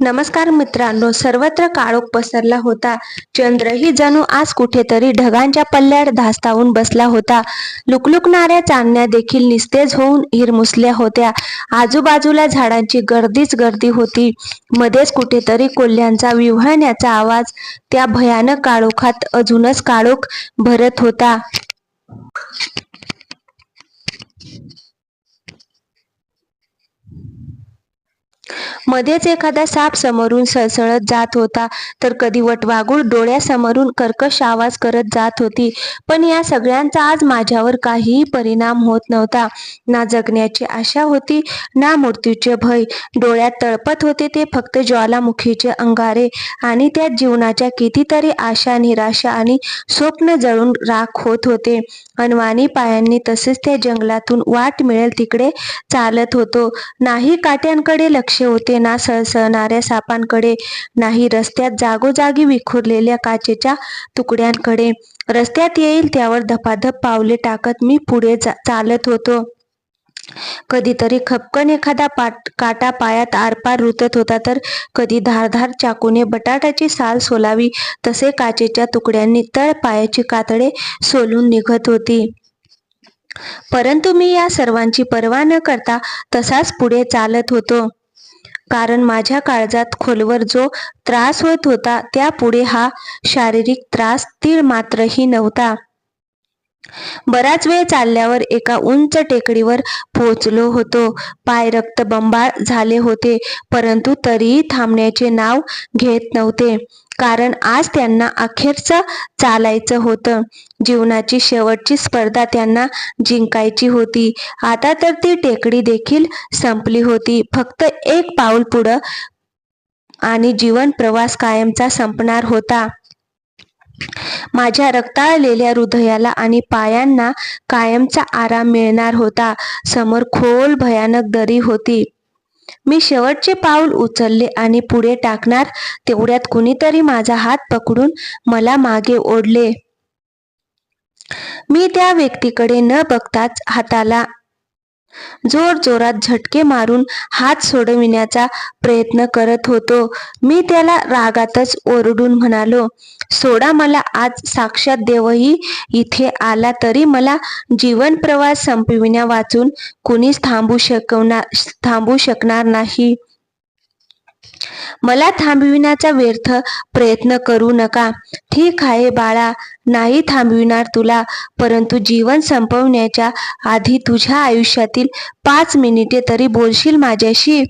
नमस्कार मित्रांनो सर्वत्र काळोख पसरला होता. चंद्रही जणू आज कुठेतरी ढगांच्या पल्ल्यात धास्तावून बसला होता. लुकलुकणाऱ्या चांदण्या देखील निस्तेज होऊन हिरमुसल्या होत्या. आजूबाजूला झाडांची गर्दीच गर्दी होती. मध्येच कुठेतरी कोल्ह्यांचा विव्हळण्याचा आवाज त्या भयानक काळोखात अजूनच काळोख भरत होता. मध्येच एखादा साप समोरून सळसळत जात होता तर कधी वटवाघूळ डोळ्यासमोरून कर्कश आवाज करत जात होती. पण या सगळ्यांचा आज माझ्यावर काहीही परिणाम होत नव्हता. ना जगण्याची आशा होती ना मृत्यूचे भय. डोळ्यात तळपत होते ते फक्त ज्वालामुखीचे अंगारे आणि त्या जीवनाच्या कितीतरी आशा निराशा आणि स्वप्न जळून राख होत होते. अनवाणी पायांनी तसेच त्या जंगलातून वाट मिळेल तिकडे चालत होतो. नाही काट्यांकडे लक्ष होते ना सळसळणाऱ्या सापांकडे नाही. रस्त्यात जागोजागी विखुरलेल्या काचेच्या तुकड्यांकडे. रस्त्यात येईल त्यावर धपाधप पावले टाकत मी पुढे चालत होतो. कधीतरी खपकन एखादा पाट काटा पायात आरपार रुतत होता तर कधी धारधार चाकूने बटाट्याची साल सोलावी. तसे काचेच्या तुकड्यांनी तळ पायाची कातडे सोलून निघत होती. परंतु मी या सर्वांची पर्वा न करता तसाच पुढे चालत होतो. कारण माझ्या काळजात खोलवर जो त्रास होत होता त्यापुढे हा शारीरिक त्रास तीळ मात्रही नव्हता. बराच वेळ चालल्यावर एका उंच टेकडीवर पोहोचलो होतो. पाय रक्तबंबाळ झाले होते परंतु तरीही थांबण्याचे नाव घेत नव्हते. कारण आज त्यांना अखेरचं चालायचं होतं. जीवनाची शेवटची स्पर्धा त्यांना जिंकायची होती. आता तर ती टेकडी देखील संपली होती. फक्त एक पाऊल पुढं आणि जीवन प्रवास कायमचा संपणार होता. माझ्या रक्ताळलेल्या हृदयाला आणि पायांना कायमचा आराम मिळणार होता. समोर खोल भयानक दरी होती. मी शेवटचे पाऊल उचलले आणि पुढे टाकणार तेवढ्यात कुणीतरी माझा हात पकडून मला मागे ओढले. मी त्या व्यक्तीकडे न बघताच हाताला जोर जोरात झटके मारून हात सोडविण्याचा प्रयत्न करत होतो. मी त्याला रागातच ओरडून म्हणालो सोडा मला आज साक्षात देवही इथे आला तरी मला जीवन प्रवास संपविण्या वाचून कुणीच थांबू शकवणार थांबू शकणार नाही. मला थांबविण्याचा व्यर्थ प्रयत्न करू नका. ठीक आहे बाळा नाही थांबविणार तुला परंतु जीवन संपवण्याच्या आधी तुझ्या आयुष्यातील पाच मिनिटे तरी बोलशील माझ्याशी?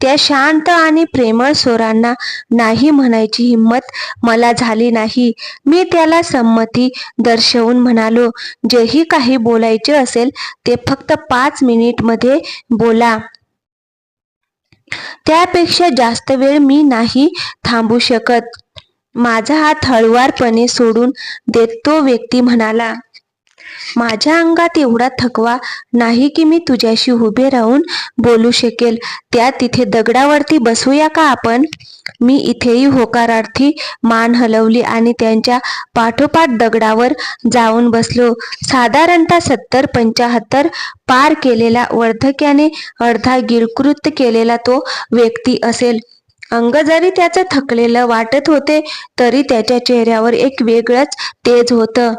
त्या शांत आणि प्रेमळ स्वरांना नाही म्हणायची हिंमत मला झाली नाही. मी त्याला संमती दर्शवून म्हणालो जेही काही बोलायचे असेल ते फक्त पाच मिनिटमध्ये बोला. त्यापेक्षा जास्त वेळ मी नाही थांबू शकत. माझा हात हळुवारपणे सोडून देत तो व्यक्ती म्हणाला माझ्या अंगात एवढा थकवा नाही की मी तुझ्याशी उभे राहून बोलू शकेल. त्या तिथे दगडावरती बसूया का आपण? मी इथेही होकारार्थी मान हलवली आणि त्यांच्या पाठोपाठ दगडावर जाऊन बसलो. साधारणतः सत्तर पंचाहत्तर पार केलेला वर्धक्याने अर्धा गिरकृत केलेला तो व्यक्ती असेल. अंग जरी त्याचं थकलेलं वाटत होते तरी त्याच्या चेहऱ्यावर एक वेगळंच तेज होतं.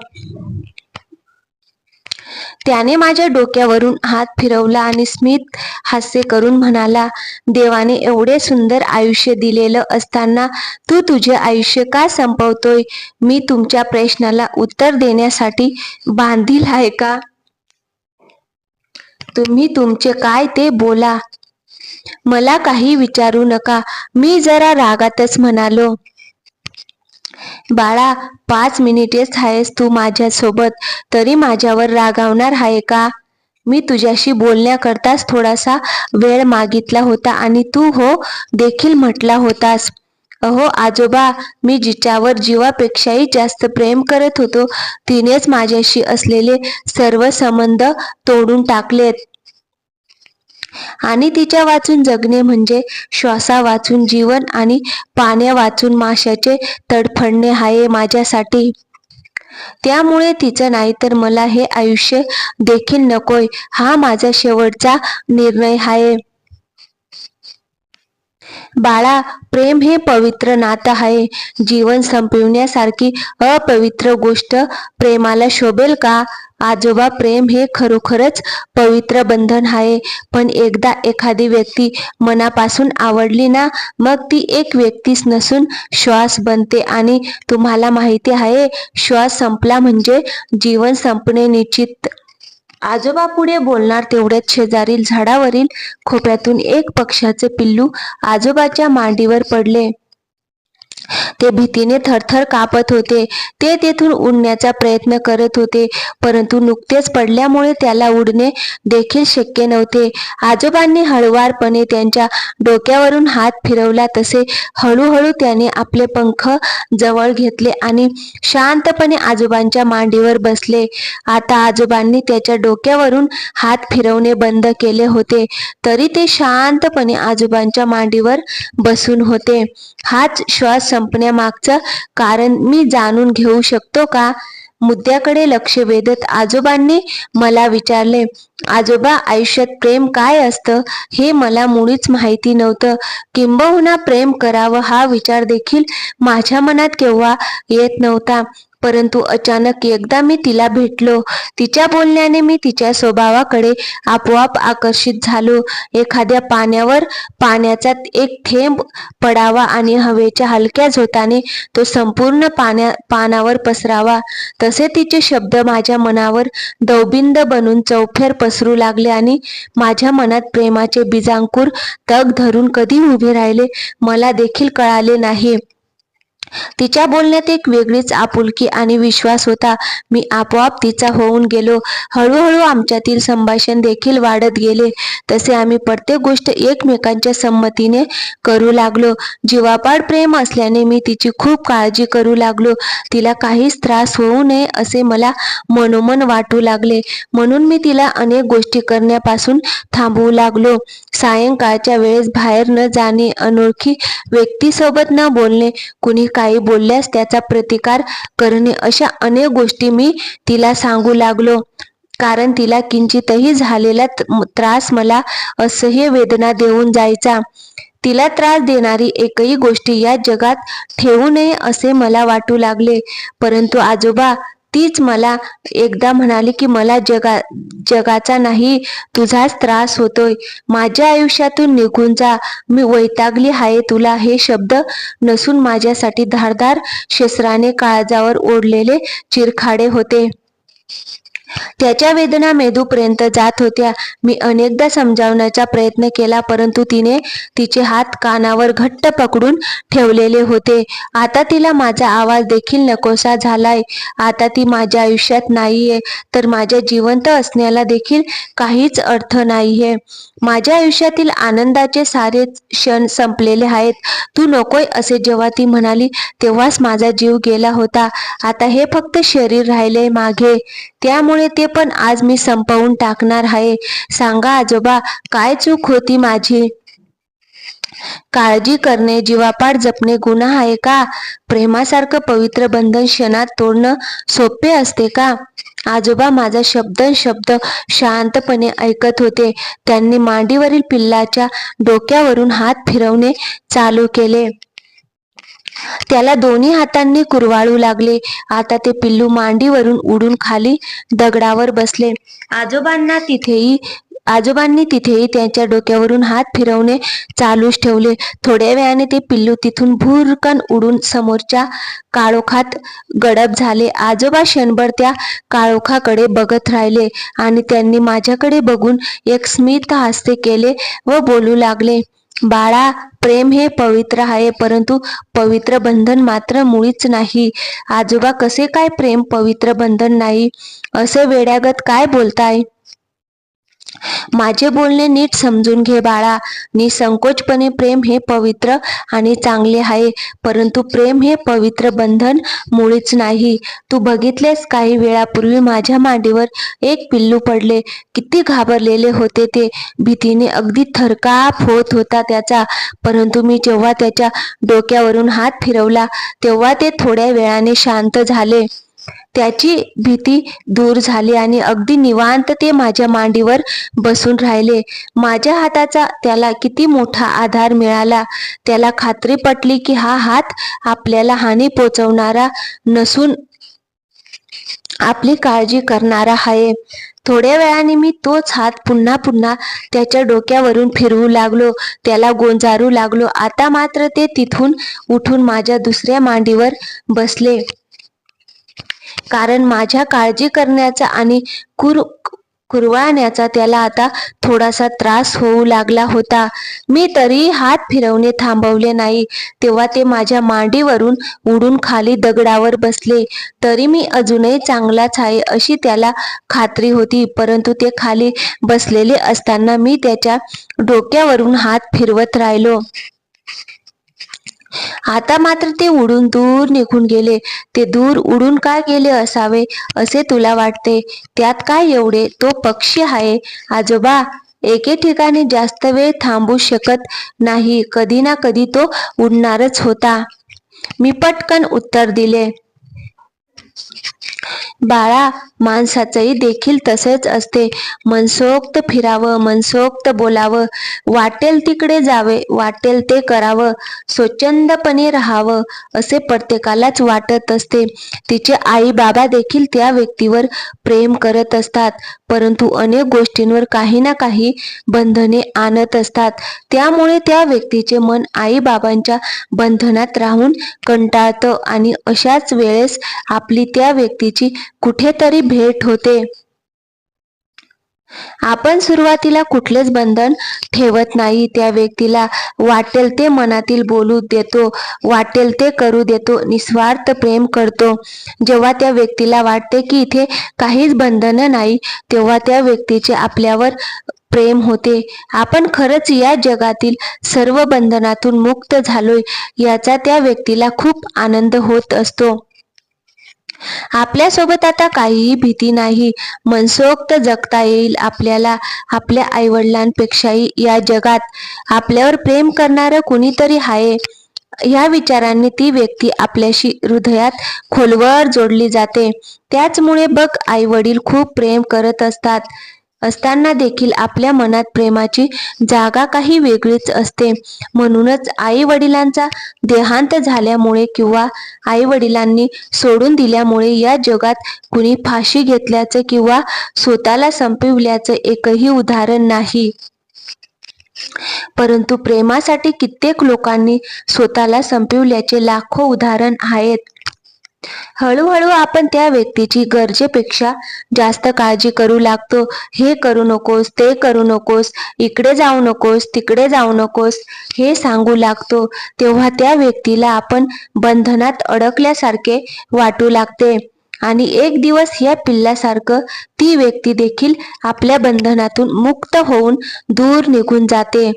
त्याने माझ्या डोक्यावरून हात फिरवला आणि स्मित हास्य करून म्हणाला देवाने एवढे सुंदर आयुष्य दिलेलं असताना तू तुझे आयुष्य का संपवतोय? मी तुमच्या प्रश्नाला उत्तर देण्यासाठी बांधील आहे का? तुम्ही तुमचे काय ते बोला. मला काही विचारू नका. मी जरा रागातच म्हणालो बाळा पाच मिनिटेच आहेस तू माझ्यासोबत. तरी माझ्यावर रागावणार आहे का? मी तुझ्याशी बोलण्याकरताच थोडासा वेळ मागितला होता आणि तू हो देखील म्हटला होतास. अहो आजोबा मी जिच्यावर जीवापेक्षाही जास्त प्रेम करत होतो तिनेच माझ्याशी असलेले सर्व संबंध तोडून टाकलेत. आणि तिच्या वाचून जगणे म्हणजे श्वासा वाचून जीवन आणि पाण्या वाचून माशाचे तडफडणे हाये माझ्यासाठी. त्यामुळे तिचं नाही तर मला हे आयुष्य देखील नकोय. हा माझा शेवटचा निर्णय आहे बाळा प्रेम हे पवित्र नातं आहे. जीवन संपविण्यासारखी अपवित्र गोष्ट प्रेमाला शोभेल का? आजोबा प्रेम हे खरोखरच पवित्र बंधन आहे. पण एकदा एखादी व्यक्ती मनापासून आवडली ना मग ती एक व्यक्तीच नसून श्वास बनते. आणि तुम्हाला माहिती आहे श्वास संपला म्हणजे जीवन संपणे निश्चित. आजोबा पुढे बोलणार तेवढ्यात शेजारील झाडावरील खोप्यातून एक पक्षाचे पिल्लू आजोबाच्या मांडीवर पडले. ते भीतीने थरथर कापत होते. ते तेथून उडण्याचा प्रयत्न करत होते परंतु नुकतेच पडल्यामुळे त्याला उडणे देखील शक्य नव्हते. आजोबांनी हळुवारपणे त्यांच्या डोक्यावरून हात फिरवला तसे हळूहळू त्याने आपले पंख जवळ घेतले आणि शांतपणे आजोबांच्या मांडीवर बसले. आता आजोबांनी त्याच्या डोक्यावरून हात फिरवणे बंद केले होते तरी ते शांतपणे आजोबांच्या मांडीवर बसून होते. हाच श्वास संपण्यामागचं कारण मी जाणून घेऊ शकतो का? मुद्द्याकडे लक्ष वेधत आजोबांनी मला विचारले आजोबा आयुष्यात प्रेम काय असतं? हे मला मुळीच माहिती नव्हतं. किंबहुना प्रेम करावं हा विचार देखील माझ्या मनात केव्हा येत नव्हता. परंतु अचानक एकदा मी तिला भेटलो. तिच्या बोलण्याने मी तिच्या स्वभावाकडे आपोआप आकर्षित झालो. एखाद्या पाण्यावर पाण्याचा एक थेंब पडावा आणि हवेच्या हलक्या झोताने तो संपूर्ण पाण्या पानावर पसरावा. तसे तिचे शब्द माझ्या मनावर दौबिंद बनून चौफेर पसरू लागले आणि माझ्या मनात प्रेमाचे बिजांकूर तग धरून कधी उभे राहिले मला देखील कळाले नाही. तिच्या बोलण्यात एक वेगळीच आपुलकी आणि विश्वास होता. मी आपोआप तिचा होऊन गेलो. हळूहळू आमच्यातील संभाषण देखील वाढत गेले. तसे आम्ही प्रत्येक गोष्ट एकमेकांच्या संमतीने करू लागलो. जीवापाड प्रेम असल्याने मी तिची खूप काळजी करू लागलो. तिला काहीच त्रास होऊ नये असे मला मनोमन वाटू लागले. म्हणून मी तिला अनेक गोष्टी करण्यापासून थांबवू लागलो. सायंकाळच्या वेळेस बाहेर न जाणे अनोळखी व्यक्तीसोबत न बोलणे कुणी काही बोलल्यास त्याचा प्रतिकार करणे अशा अनेक गोष्टी मी तिला सांगू लागलो. कारण तिला किंचितही झालेला त्रास मला असह्य वेदना देऊन जायचा. तिला त्रास देणारी एकही गोष्टी या जगात ठेवू नये असे मला वाटू लागले. परंतु आजोबा तीच मला एकदा म्हणाली की मला जगा जगाचा नाही तुझाच त्रास होतोय. माझ्या आयुष्यातून निघून जा. मी वैतागली आहे तुला हे शब्द नसून माझ्यासाठी धारदार शस्त्राने काळजावर ओढलेले चिरखाडे होते. त्याच्या वेदना मेदूपर्यंत जात होत्या. मी अनेकदा समजावण्याचा प्रयत्न केला परंतु तिने तिचे हात कानावर घट्ट पकडून ठेवलेले होते. आता तिला माझा आवाज देखील नकोसा झालाय. आता ती माझ्या आयुष्यात नाहीये तर माझ्या जिवंत असण्याला देखील काहीच अर्थ नाहीये. माझ्या आयुष्यातील आनंदाचे सारे क्षण संपलेले आहेत. तू नकोय असे जेव्हा ती म्हणाली तेव्हाच माझा जीव गेला होता. आता हे फक्त शरीर राहिले मागे. त्यामुळे त्यामुळे ते पण आज मी संपवून टाकणार आहे. सांगा आजोबा काय चूक होती माझी? काळजी करणे जीवापाड जपणे गुन्हा आहे का? प्रेमासारखं पवित्र बंधन क्षणात तोडणं सोपे असते का? आजोबा माझा शब्द शब्द शांतपणे ऐकत होते. त्यांनी मांडीवरील पिल्लाच्या डोक्यावरून हात फिरवणे चालू केले. त्याला दोन्ही हातांनी कुरवाळू लागले. आता ते पिल्लू मांडीवरून उडून खाली दगडावर बसले. आजोबांना तिथेही आजोबांनी तिथेही त्यांच्या डोक्यावरून हात फिरवणे चालूच ठेवले. थोड्या वेळाने ते पिल्लू तिथून भुरकन उडून समोरच्या काळोखात गडप झाले. आजोबा क्षणभर त्या काळोखाकडे बघत राहिले आणि त्यांनी माझ्याकडे बघून एक स्मित हास्य केले व बोलू लागले. बाळा प्रेम हे पवित्र आहे परंतु पवित्र बंधन मात्र मुळीच नाही. आजोबा कसे काय प्रेम पवित्र बंधन नाही? असे वेड्यागत काय बोलताय? माझे बोलणे नीट समजून घे बाळा. निसंकोचपणे प्रेम हे पवित्र आणि चांगले आहे परंतु प्रेम हे पवित्र बंधन मुळीच नाही. तू बघितलेस काही वेळापूर्वी माझ्या मांडीवर एक पिल्लू पडले. किती घाबरलेले होते ते. भीतीने अगदी थरकाप होत होता त्याचा. परंतु मी जेव्हा त्याच्या डोक्यावरून हात फिरवला तेव्हा ते थोड्या वेळाने शांत झाले. त्याची भीती दूर झाली आणि अगदी निवांत ते माझ्या मांडीवर बसून राहिले. माझ्या हाताचा त्याला किती मोठा आधार मिळाला त्याला खात्री पटली की हा हात आपल्याला हानी पोचवणारा नसून आपली काळजी करणारा आहे. थोड्या वेळाने मी तोच हात पुन्हा पुन्हा त्याच्या डोक्यावरून फिरवू लागलो त्याला गोंजारू लागलो. आता मात्र ते तिथून उठून माझ्या दुसऱ्या मांडीवर बसले. कारण माझ्या काळजी करण्याचा आणि कुर कुरवाळण्याचा त्याला आता थोडासा त्रास होऊ लागला होता. मी तरी हात फिरवणे थांबवले नाही. तेव्हा ते माझ्या मांडीवरून उडून खाली दगडावर बसले. तरी मी अजूनही चांगलाच आहे अशी त्याला खात्री होती. परंतु ते खाली बसलेले असताना मी त्याच्या डोक्यावरून हात फिरवत राहिलो. आता मात्र ते उडून दूर निघून गेले. ते दूर उडून काय गेले असावे असे तुला वाटते? त्यात काय एवढे? तो पक्षी आहे. आजोबा एके ठिकाणी जास्त वेळ थांबू शकत नाही. कधी ना कधी तो उडणारच होता. मी पटकन उत्तर दिले. बाळा माणसाचंही देखील तसेच असते. मनसोक्त फिरावं मनसोक्त बोलावं. वाटेल तिकडे जावे वाटेल ते करावं. स्वच्छंदपणे राहावं असे प्रत्येकालाच वाटत असते. तिचे आई बाबा देखील त्या व्यक्तीवर प्रेम करत असतात. परंतु अनेक गोष्टींवर काही ना काही बंधने आणत असतात. त्यामुळे त्या व्यक्तीचे मन आई बाबांच्या बंधनात राहून कंटाळतं आणि अशाच वेळेस आपली त्या व्यक्तीची कुठेतरी भेट होते. आपण सुरुवातीला कुठलेच बंधन ठेवत नाही. त्या व्यक्तीला वाटेल ते मनातील बोलू देतो वाटेल ते करू देतो निस्वार्थ प्रेम करतो. जेव्हा त्या व्यक्तीला वाटते की इथे काहीच बंधन नाही तेव्हा त्या व्यक्तीचे आपल्यावर प्रेम होते. आपण खरंच या जगातील सर्व बंधनातून मुक्त झालोय याचा त्या व्यक्तीला खूप आनंद होत असतो. आपल्यासोबत आता काहीही भीती नाही. मनसोक्त जगता येईल आपल्याला आपल्या आईवडिलांपेक्षाही या जगात. आपल्यावर प्रेम करणारं कुणीतरी आहे. या विचारांनी ती व्यक्ती आपल्याशी हृदयात खोलवर जोडली जाते. त्याचमुळे बघ आई वडील खूप प्रेम करत असतात. असताना देखील आपल्या मनात प्रेमाची जागा काही वेगळीच असते. म्हणूनच आई वडिलांचा देहांत झाल्यामुळे किंवा आई वडिलांनी सोडून दिल्यामुळे या जगात कुणी फाशी घेतल्याचं किंवा स्वतःला संपविल्याचं एकही उदाहरण नाही. परंतु प्रेमासाठी कित्येक लोकांनी स्वतःला संपविल्याचे लाखो उदाहरण आहेत. हळूहळू आपण त्या व्यक्तीची गरजेपेक्षा जास्त काळजी करू लागतो. हे करू नकोस ते करू नकोस इकडे जाऊ नकोस तिकडे जाऊ नकोस हे सांगू लागतो. तेव्हा त्या व्यक्तीला आपण बंधनात अडकल्यासारखे वाटू लागते. आणि एक दिवस या पिल्लासारखं ती व्यक्ती देखील आपल्या बंधनातून मुक्त होऊन दूर निघून जाते.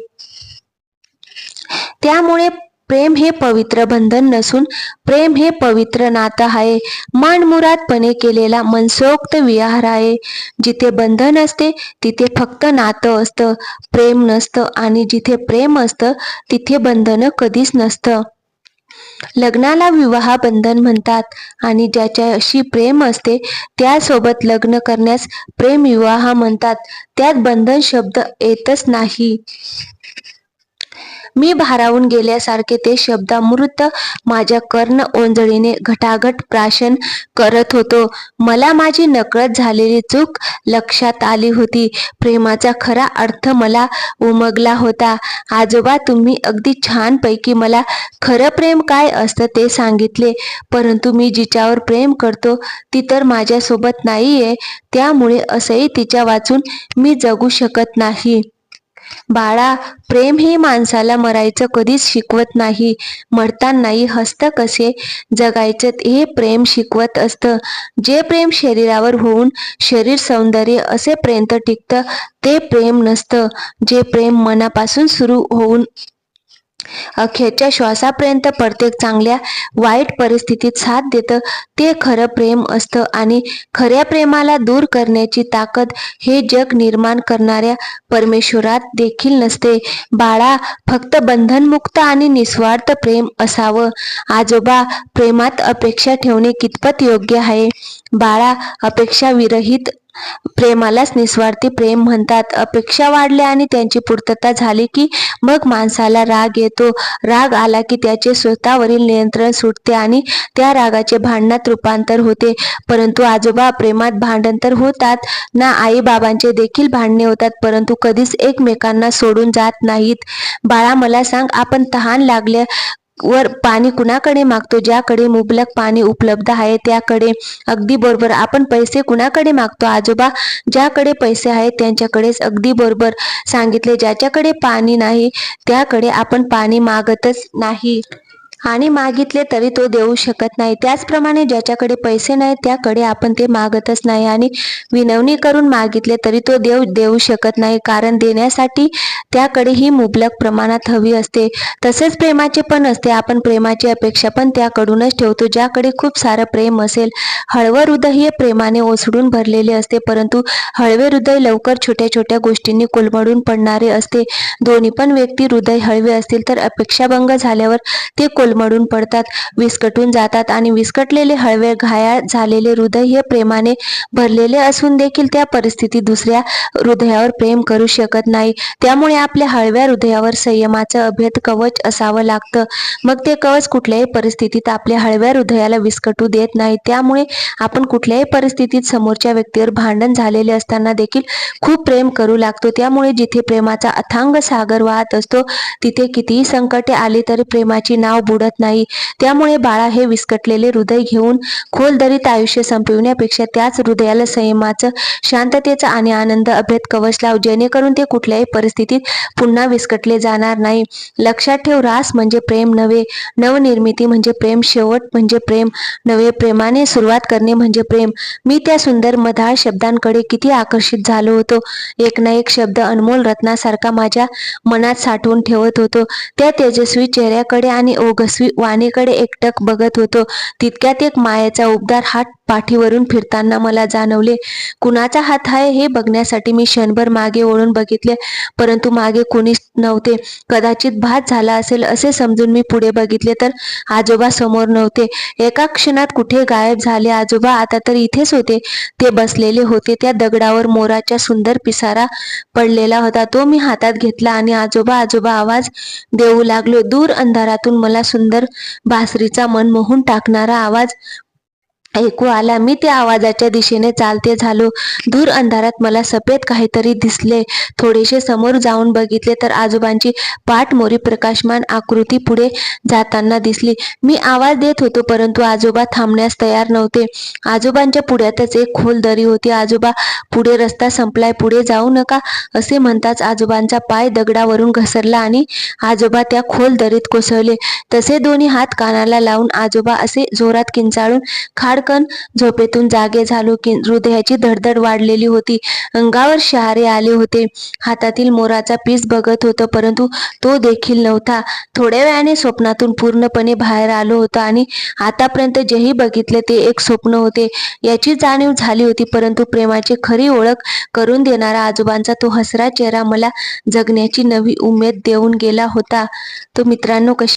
त्यामुळे प्रेम हे पवित्र बंधन नसून प्रेम हे पवित्र नातं आहे. मनमुरादपणे केलेला मनसोक्त विहार आहे. जिथे बंधन असते तिथे फक्त नातं असतं. प्रेम नसतं आणि जिथे प्रेम असतं तिथे बंधन कधीच नसतं. लग्नाला विवाह बंधन म्हणतात आणि ज्याच्याशी प्रेम असते त्यासोबत लग्न करण्यास प्रेम विवाह म्हणतात. त्यात बंधन शब्द येतच नाही. मी भारावून गेल्यासारखे ते शब्दामृत माझ्या कर्ण ओंजळीने घटाघट प्राशन करत होतो. मला माझी नकळत झालेली चूक लक्षात आली होती. प्रेमाचा खरा अर्थ मला उमगला होता. आजोबा तुम्ही अगदी छानपैकी मला खरं प्रेम काय असतं ते सांगितले. परंतु मी जिच्यावर प्रेम करतो ती तर माझ्यासोबत नाहीये. त्यामुळे असंही तिच्या वाचून मी जगू शकत नाही. बाळा प्रेम हे माणसाला मरायचं कधीच शिकवत नाही. मरतानाही हस्त कसे? जगायचं हे प्रेम शिकवत असतं. जे प्रेम शरीरावर होऊन शरीर सौंदर्य असेपर्यंत टिकतं ते प्रेम नसतं. जे प्रेम मनापासून सुरू होऊन अखेरच्या श्वासापर्यंत प्रत्येक चांगल्या वाईट परिस्थितीत साथ देतं ते खरं प्रेम असतं आणि खऱ्या प्रेमाला दूर करण्याची ताकद हे जग निर्माण करणाऱ्या परमेश्वरात देखील नसते. बाळा फक्त बंधनमुक्त आणि निस्वार्थ प्रेम असावं. आजोबा प्रेमात अपेक्षा ठेवणे कितपत योग्य आहे? बाळा अपेक्षा विरहित प्रेमालाच निस्वार्थी प्रेम म्हणतात. अपेक्षा वाढल्या आणि त्यांची पूर्तता झाली की मग माणसाला राग येतो. राग आला की त्याचे स्वतःवरील नियंत्रण सुटते आणि त्या रागाचे भांडणात रूपांतर होते. परंतु आजोबा प्रेमात भांडण तर होतात. ना आई बाबांचे देखील भांडणे होतात. परंतु कधीच एकमेकांना सोडून जात नाहीत. बाळा मला सांग आपण तहान लागल्या वर पाणी कुणाकडे मागतो? ज्याकडे मुबलक पाणी उपलब्ध आहे त्याकडे. अगदी बरोबर. आपण पैसे कुणाकडे मागतो? आजोबा ज्याकडे पैसे आहेत त्यांच्याकडेच अगदी बरोबर सांगितले. ज्याच्याकडे पाणी नाही त्याकडे आपण पाणी मागतच नाही. आणि मागितले तरी तो देऊ शकत नाही. त्याचप्रमाणे ज्याच्याकडे पैसे नाही त्याकडे आपण ते मागतच नाही. आणि विनवणी करून मागितले तरी तो देव देऊ शकत नाही. कारण देण्यासाठी त्याकडे ही मुबलक प्रमाणात हवी असते. तसेच प्रेमाचे पण असते. आपण प्रेमाची अपेक्षा पण त्याकडूनच ठेवतो ज्याकडे खूप सारं प्रेम असेल. हळवं हृदय हे प्रेमाने ओसडून भरलेले असते परंतु हळवे हृदय लवकर छोट्या छोट्या गोष्टींनी कोलमडून पडणारे असते. दोन्ही पण व्यक्ती हृदय हळवे असतील तर अपेक्षाभंग झाल्यावर ते कोल कोलमडून पडतात विस्कटून जातात आणि विस्कटलेले हळवे घायाळ झालेले हृदय हे प्रेमाने भरलेले असून देखील त्या परिस्थितीत दुसऱ्या हृदयावर प्रेम करू शकत नाही. त्यामुळे आपल्या हळव्या हृदयावर संयमाचं अभेद कवच असावं लागतं. मग ते कवच कुठल्याही परिस्थितीत आपल्या हळव्या हृदयाला विस्कटू देत नाही. त्यामुळे आपण कुठल्याही परिस्थितीत समोरच्या व्यक्तीवर भांडण झालेले असताना देखील खूप प्रेम करू लागतो. त्यामुळे जिथे प्रेमाचा अथांग सागर वाहत असतो तिथे कितीही संकटे आली तरी प्रेमाची नाव बुडत नाही. त्यामुळे बाळा हे विस्कटलेले हृदय घेऊन खोल दरीत आयुष्य संपविण्यापेक्षा त्याच हृदयाला संयमाचं शांततेचा आणि आनंद अभेद कवच लाव जेणेकरून ते कुठल्याही परिस्थितीत पुन्हा विस्कटले जाणार नाही. लक्षात ठेव रास म्हणजे प्रेम नव्हे. नवनिर्मिती म्हणजे प्रेम शेवट म्हणजे प्रेम नवे प्रेमाने सुरुवात करणे म्हणजे प्रेम. मी त्या सुंदर मधाळ शब्दांकडे किती आकर्षित झालो होतो. एक ना एक शब्द अनमोल रत्नासारखा माझ्या मनात साठवून ठेवत होतो. त्या तेजस्वी चेहऱ्याकडे आणि ओघस्वी वाणीकडे एकटक बघत होतो तितक्यात एक मायेचा उबदार हात पाठीवरून फिरताना मला जाणवले कुणाचा हात आहे हे बघण्यासाठी मी क्षणभर मागे ओढून बघितले परंतु मागे कोणीच नव्हते. कदाचित भात झाला असेल असे समजून मी पुढे बघितले तर आजोबा समोर नव्हते. एका क्षणात कुठे गायब झाले आजोबा? आता तर इथेच होते. ते बसलेले होते. त्या दगडावर मोराच्या सुंदर पिसारा पडलेला होता. तो मी हातात घेतला आणि आजोबा आजोबा आवाज देऊ लागलो. दूर अंधारातून मला सुंदर बासरीचा मन मोहून टाकणारा आवाज ऐकू आला मी त्या आवाजाच्या दिशेने चालते झालो. दूर अंधारात मला सफेद काहीतरी दिसले. थोडेसे समोर जाऊन बघितले तर आजोबांची पाठमोरी प्रकाशमान आकृती पुढे जाताना दिसली. मी आवाज देत होतो परंतु आजोबा थांबण्यास तयार नव्हते. आजोबांच्या पुढ्यातच एक खोल दरी होती. आजोबा पुढे रस्ता संपलाय पुढे जाऊ नका असे म्हणताच आजोबांचा पाय दगडावरून घसरला आणि आजोबा त्या खोल दरीत कोसळले. तसे दोन्ही हात कानाला लावून आजोबा असे जोरात किंचाळून खाडकन झोपेतून जागे झालो की हृदयाची धडधड वाढलेली होती. अंगावर शहारे आले होते. हातातील मोराचा पीस बघत होतो परंतु तो देखील नव्हता. थोड्या वेळाने स्वप्नातून पूर्णपणे बाहेर आलो होतो आणि आतापर्यंत जेही बघितले ते एक स्वप्न होते. याची जाणीव झाली होती परंतु प्रेमाची खरी ओळख करून देणारा आजोबांचा तो हसरा चेहरा मला जगण्याची नवी उमेद देऊन गेला होता. तो मित्रांनो कशी